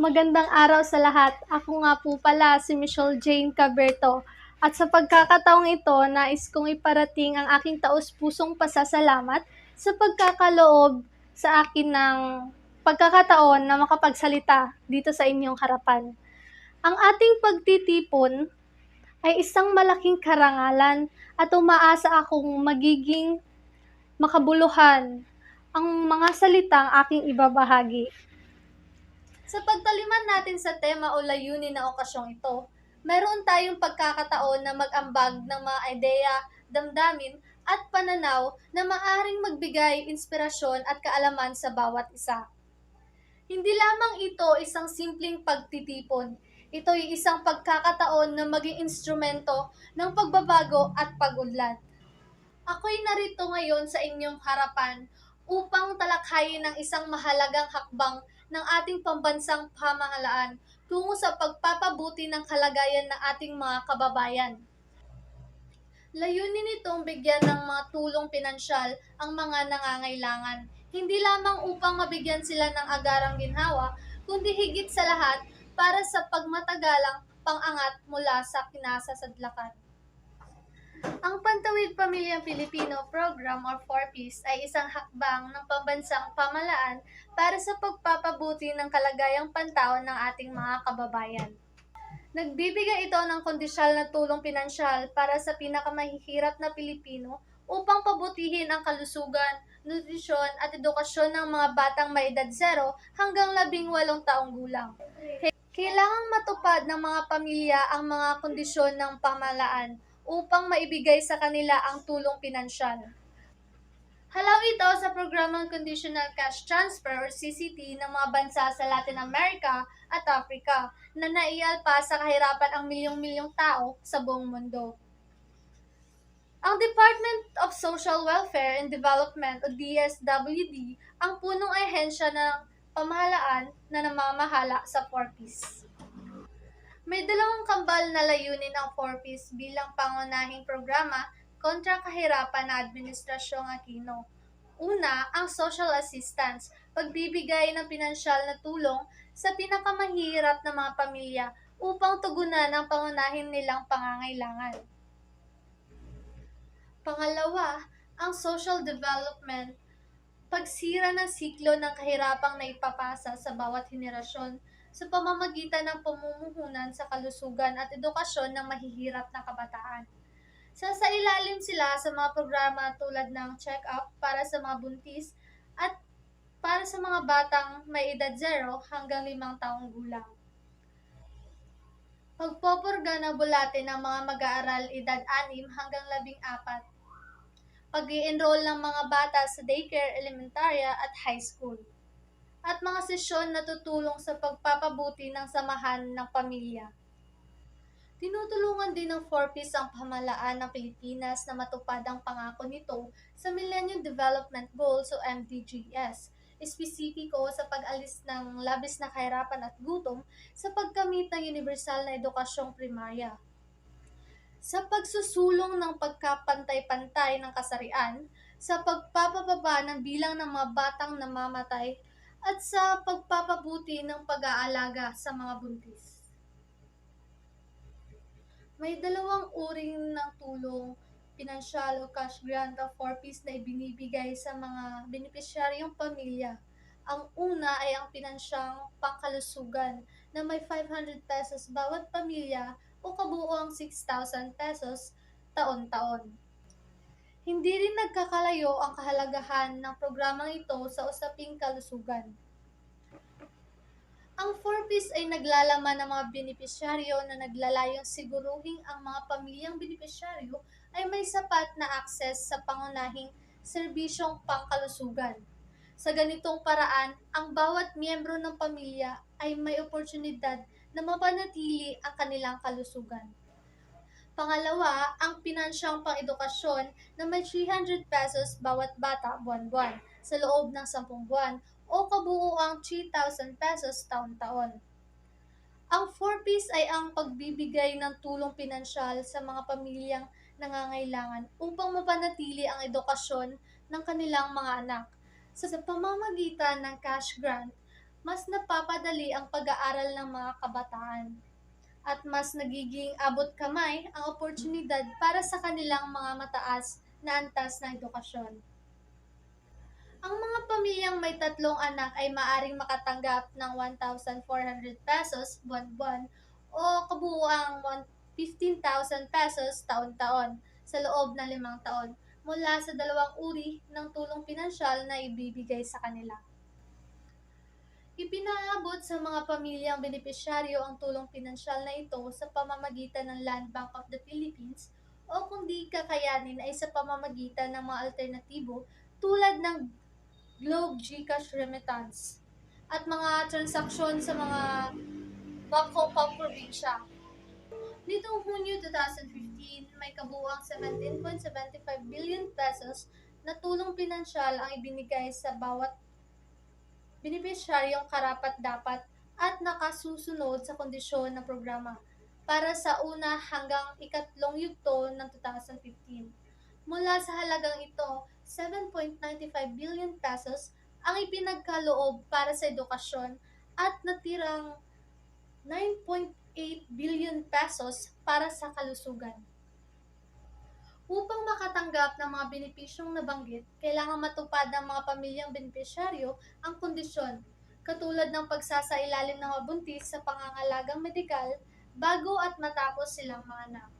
Magandang araw sa lahat. Ako nga po pala si Michelle Jane Caberto. At sa pagkakataong ito, nais kong iparating ang aking taus-pusong pasasalamat sa pagkakaloob sa akin ng pagkakataon na makapagsalita dito sa inyong harapan. Ang ating pagtitipon ay isang malaking karangalan at umaasa akong magiging makabuluhan ang mga salitang aking ibabahagi. Sa pagtaliman natin sa tema o layunin ng okasyong ito, meron tayong pagkakataon na mag-ambag ng mga ideya, damdamin, at pananaw na maaring magbigay inspirasyon at kaalaman sa bawat isa. Hindi lamang ito isang simpleng pagtitipon. Ito ay isang pagkakataon na maging instrumento ng pagbabago at pag-unlad. Ako'y narito ngayon sa inyong harapan upang talakhayin ang isang mahalagang hakbang ng ating pambansang pamahalaan tungo sa pagpapabuti ng kalagayan ng ating mga kababayan. Layunin nitong bigyan ng mga tulong pinansyal ang mga nangangailangan, hindi lamang upang mabigyan sila ng agarang ginhawa, kundi higit sa lahat para sa pagmatagalang pangangat mula sa kinasasadlakan. Ang Pantawid Pamilyang Pilipino Program or 4Ps ay isang hakbang ng pambansang pamalaan para sa pagpapabuti ng kalagayang pantao ng ating mga kababayan. Nagbibigay ito ng kondisyal na tulong pinansyal para sa pinakamahihirap na Pilipino upang pabutihin ang kalusugan, nutrisyon at edukasyon ng mga batang may edad 0 hanggang 18 taong gulang. Kailangang matupad ng mga pamilya ang mga kondisyon ng pamalaan upang maibigay sa kanila ang tulong pinansyal. Halaw ito sa programang Conditional Cash Transfer or CCT ng mga bansa sa Latin America at Africa na naialpa sa kahirapan ang milyong-milyong tao sa buong mundo. Ang Department of Social Welfare and Development o DSWD ang punong ahensya ng pamahalaan na namamahala sa 4Ps. May dalawang kambal na layunin ang 4Ps bilang pangunahing programa kontra kahirapan na Administrasyong Aquino. Una, ang social assistance, pagbibigay ng pinansyal na tulong sa pinakamahirap na mga pamilya upang tugunan ang pangunahin nilang pangangailangan. Pangalawa, ang social development, pagsira ng siklo ng kahirapang naipapasa sa bawat henerasyon sa pamamagitan ng pamumuhunan sa kalusugan at edukasyon ng mahihirap na kabataan. Sasailalim sila sa mga programa tulad ng check-up para sa mga buntis at para sa mga batang may edad 0 hanggang 5 taong gulang. Pagpopurga na bulate ng mga mag-aaral edad 6 hanggang 14. pag enroll ng mga bata sa daycare, elementarya at high school at mga sesyon na tutulong sa pagpapabuti ng samahan ng pamilya. Tinutulungan din ng 4Ps ang pamalaan ng Pilipinas na matupad ang pangako nito sa Millennium Development Goals o MDGs, espesipiko sa pag-alis ng labis na kahirapan at gutom sa pagkamit ng universal na edukasyong primarya. Sa pagsusulong ng pagkapantay-pantay ng kasarian, sa pagpapababa ng bilang ng mga batang namamatay at sa pagpapabuti ng pag-aalaga sa mga buntis. May dalawang uring ng tulong, pinansyal o cash grant of 4Ps na ibinibigay sa mga benepisyaryong pamilya. Ang una ay ang pinansyang pangkalusugan na may 500 pesos bawat pamilya o kabuoang 6,000 pesos taon-taon. Hindi rin nagkakalayo ang kahalagahan ng programang ito sa usaping kalusugan. Ang 4Ps ay naglalaman ng mga benepisyaryo na naglalayong siguruhing ang mga pamilyang benepisyaryo ay may sapat na akses sa pangunahing serbisyong pangkalusugan. Sa ganitong paraan, ang bawat miyembro ng pamilya ay may oportunidad na mapanatili ang kanilang kalusugan. Pangalawa, ang pinansyang pang-edukasyon na may 300 pesos bawat bata buwan-buwan sa loob ng 10 buwan o kabuuang 3,000 pesos taon-taon. Ang 4Ps ay ang pagbibigay ng tulong pinansyal sa mga pamilyang nangangailangan upang mapanatili ang edukasyon ng kanilang mga anak. Sa pamamagitan ng cash grant, mas napapadali ang pag-aaral ng mga kabataan at mas nagiging abot kamay ang oportunidad para sa kanilang mga mataas na antas ng edukasyon. Ang mga pamilyang may tatlong anak ay maaring makatanggap ng 1,400 pesos buwan-buwan o kabuuang 15,000 pesos taon-taon sa loob ng limang taon mula sa dalawang uri ng tulong pinansyal na ibibigay sa kanila. Ipinaabot sa mga pamilyang benepisyaryo ang tulong pinansyal na ito sa pamamagitan ng Land Bank of the Philippines o kung di kakayanin ay sa pamamagitan ng mga alternatibo tulad ng Globe GCash Remittance at mga transaksyon sa mga bangko pamprobinsya. Nitong Hunyo 2015, may kabuuang 17.75 billion pesos na tulong pinansyal ang ibinigay sa bawat benepisyaryong karapat-dapat at nakasusunod sa kondisyon ng programa para sa una hanggang ikatlong yugto ng 2015. Mula sa halagang ito, 7.95 billion pesos ang ipinagkaloob para sa edukasyon at natirang 9.8 billion pesos para sa kalusugan. Upang makatanggap ng mga benepisyong nabanggit, kailangan matupad ng mga pamilyang benepisyaryo ang kondisyon, katulad ng pagsasailalim ng mabuntis sa pangangalagang medikal bago at matapos silang manganak.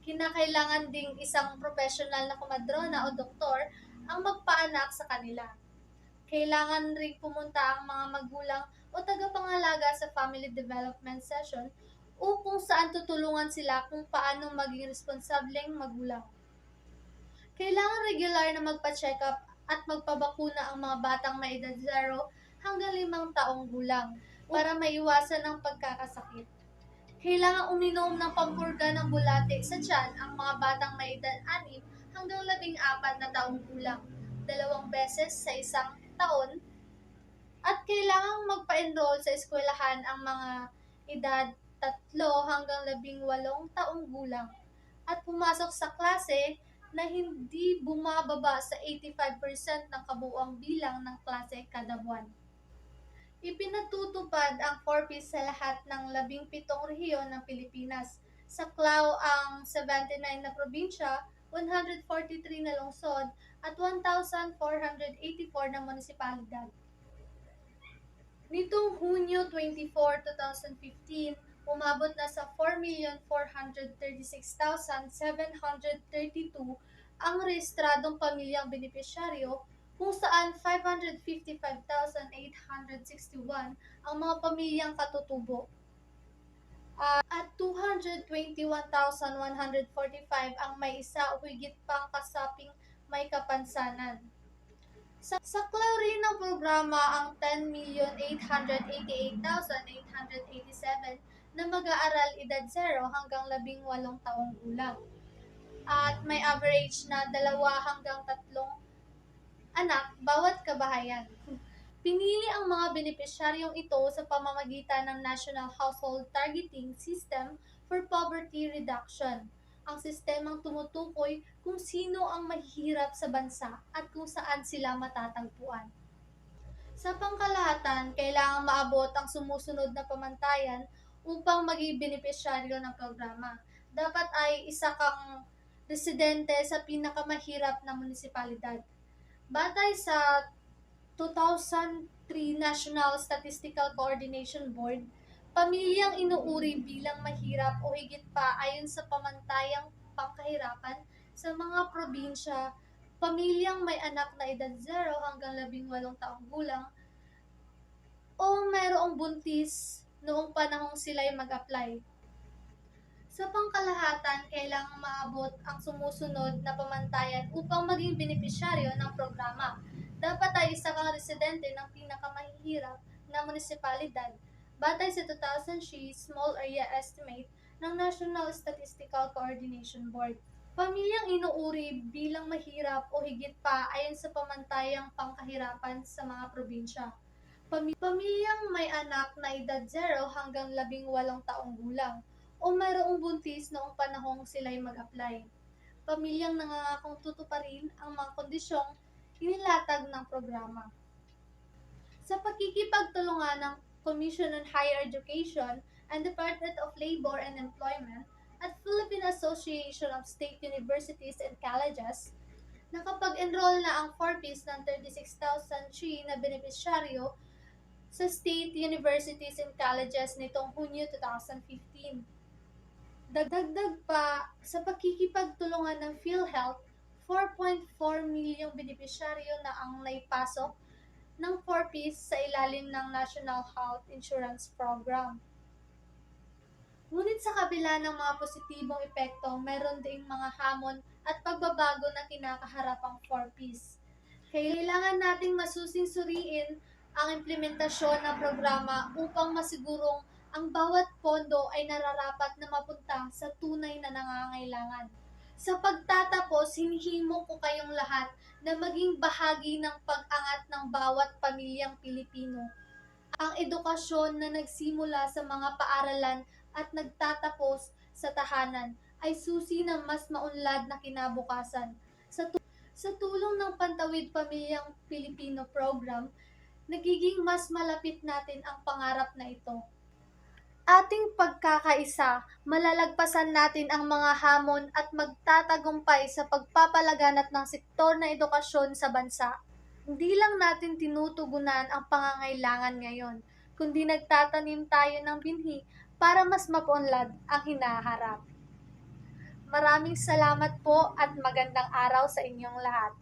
Kinakailangan ding isang profesional na kumadrona o doktor ang magpaanak sa kanila. Kailangan ring pumunta ang mga magulang o tagapangalaga sa family development session o kung saan tutulungan sila kung paano maging responsableng magulang. Kailangan regular na magpa-check up at magpabakuna ang mga batang may edad 0 hanggang 5 taong gulang para maiwasan ang pagkakasakit. Kailangan uminom ng pampurga ng bulate sa tiyan ang mga batang may edad 6 hanggang 14 na taong gulang, dalawang beses sa isang taon, at kailangang magpa-enroll sa eskwelahan ang mga edad tatlo hanggang labing walong taong gulang at pumasok sa klase na hindi bumababa sa 85% ng kabuuang bilang ng klase kada buwan. Ipinatutupad ang 4Ps sa lahat ng labing pitong rehiyon ng Pilipinas. Sa Clau ang 79 na probinsya, 143 na lungsod, at 1,484 na munisipalidad. Nitong Hunyo 24, 2015, umabot na sa 4,436,732 ang rehistradong pamilyang benepisyaryo kung saan 555,861 ang mga pamilyang katutubo Ah, at 221,145 ang may isa o higit pang kasaping may kapansanan. Sa, sa rin ng programa ang 10,888,887 na mag-aaral edad 0 hanggang 18 taong gulang. At may average na dalawa hanggang tatlong anak bawat kabahayan. Pinili ang mga benepisyaryong ito sa pamamagitan ng National Household Targeting System for Poverty Reduction, ang sistemang tumutukoy kung sino ang mahihirap sa bansa at kung saan sila matatagpuan. Sa pangkalahatan, kailangang maabot ang sumusunod na pamantayan upang maging benepisyaryo ng programa. Dapat ay isa kang residente sa pinakamahirap na munisipalidad. Batay sa 2003 National Statistical Coordination Board, pamilyang inuuri bilang mahirap o higit pa ayon sa pamantayang pangkahirapan sa mga probinsya, pamilyang may anak na edad 0 hanggang 18 taong gulang, o mayroong buntis noong panahong sila'y mag-apply. Sa pangkalahatan, kailangang maabot ang sumusunod na pamantayan upang maging benepisyaryo ng programa dapat ay isa kang residente ng pinakamahihirap na munisipalidad batay sa 2000 Small Area Estimate ng National Statistical Coordination Board. Pamilyang inuuri bilang mahirap o higit pa ayon sa pamantayang pangkahirapan sa mga probinsya. Pami- Pamilyang may anak na edad 0 hanggang 18 taong gulang o mayroong buntis noong panahong sila'y mag-apply. Pamilyang nangangakong tutuparin ang mga kondisyong inilatag ng programa. Sa pagkikipagtulungan ng Commission on Higher Education and Department of Labor and Employment at Philippine Association of State Universities and Colleges, nakapag-enroll na ang 4Ps ng 36,003 na benepisyaryo sa state universities and colleges nitong Hunyo 2015. Dagdag pa sa pagkikipagtulungan ng PhilHealth, 4.4 milyong benepisyaryo na ang naipasok ng 4Ps sa ilalim ng National Health Insurance Program. Ngunit sa kabila ng mga positibong epekto, meron ding mga hamon at pagbabago na kinakaharap ang 4Ps. Kailangan nating masusing suriin ang implementasyon ng programa upang masigurong ang bawat pondo ay nararapat na mapunta sa tunay na nangangailangan. Sa pagtatapos, hinihimo ko kayong lahat na maging bahagi ng pag-angat ng bawat pamilyang Pilipino. Ang edukasyon na nagsimula sa mga paaralan at nagtatapos sa tahanan ay susi ng mas maunlad na kinabukasan. Sa, tu- sa tulong ng Pantawid Pamilyang Pilipino program, nagiging mas malapit natin ang pangarap na ito. Ating pagkakaisa, malalagpasan natin ang mga hamon at magtatagumpay sa pagpapalaganap ng sektor na edukasyon sa bansa. Hindi lang natin tinutugunan ang pangangailangan ngayon, kundi nagtatanim tayo ng binhi para mas mapunlad ang hinaharap. Maraming salamat po at magandang araw sa inyong lahat.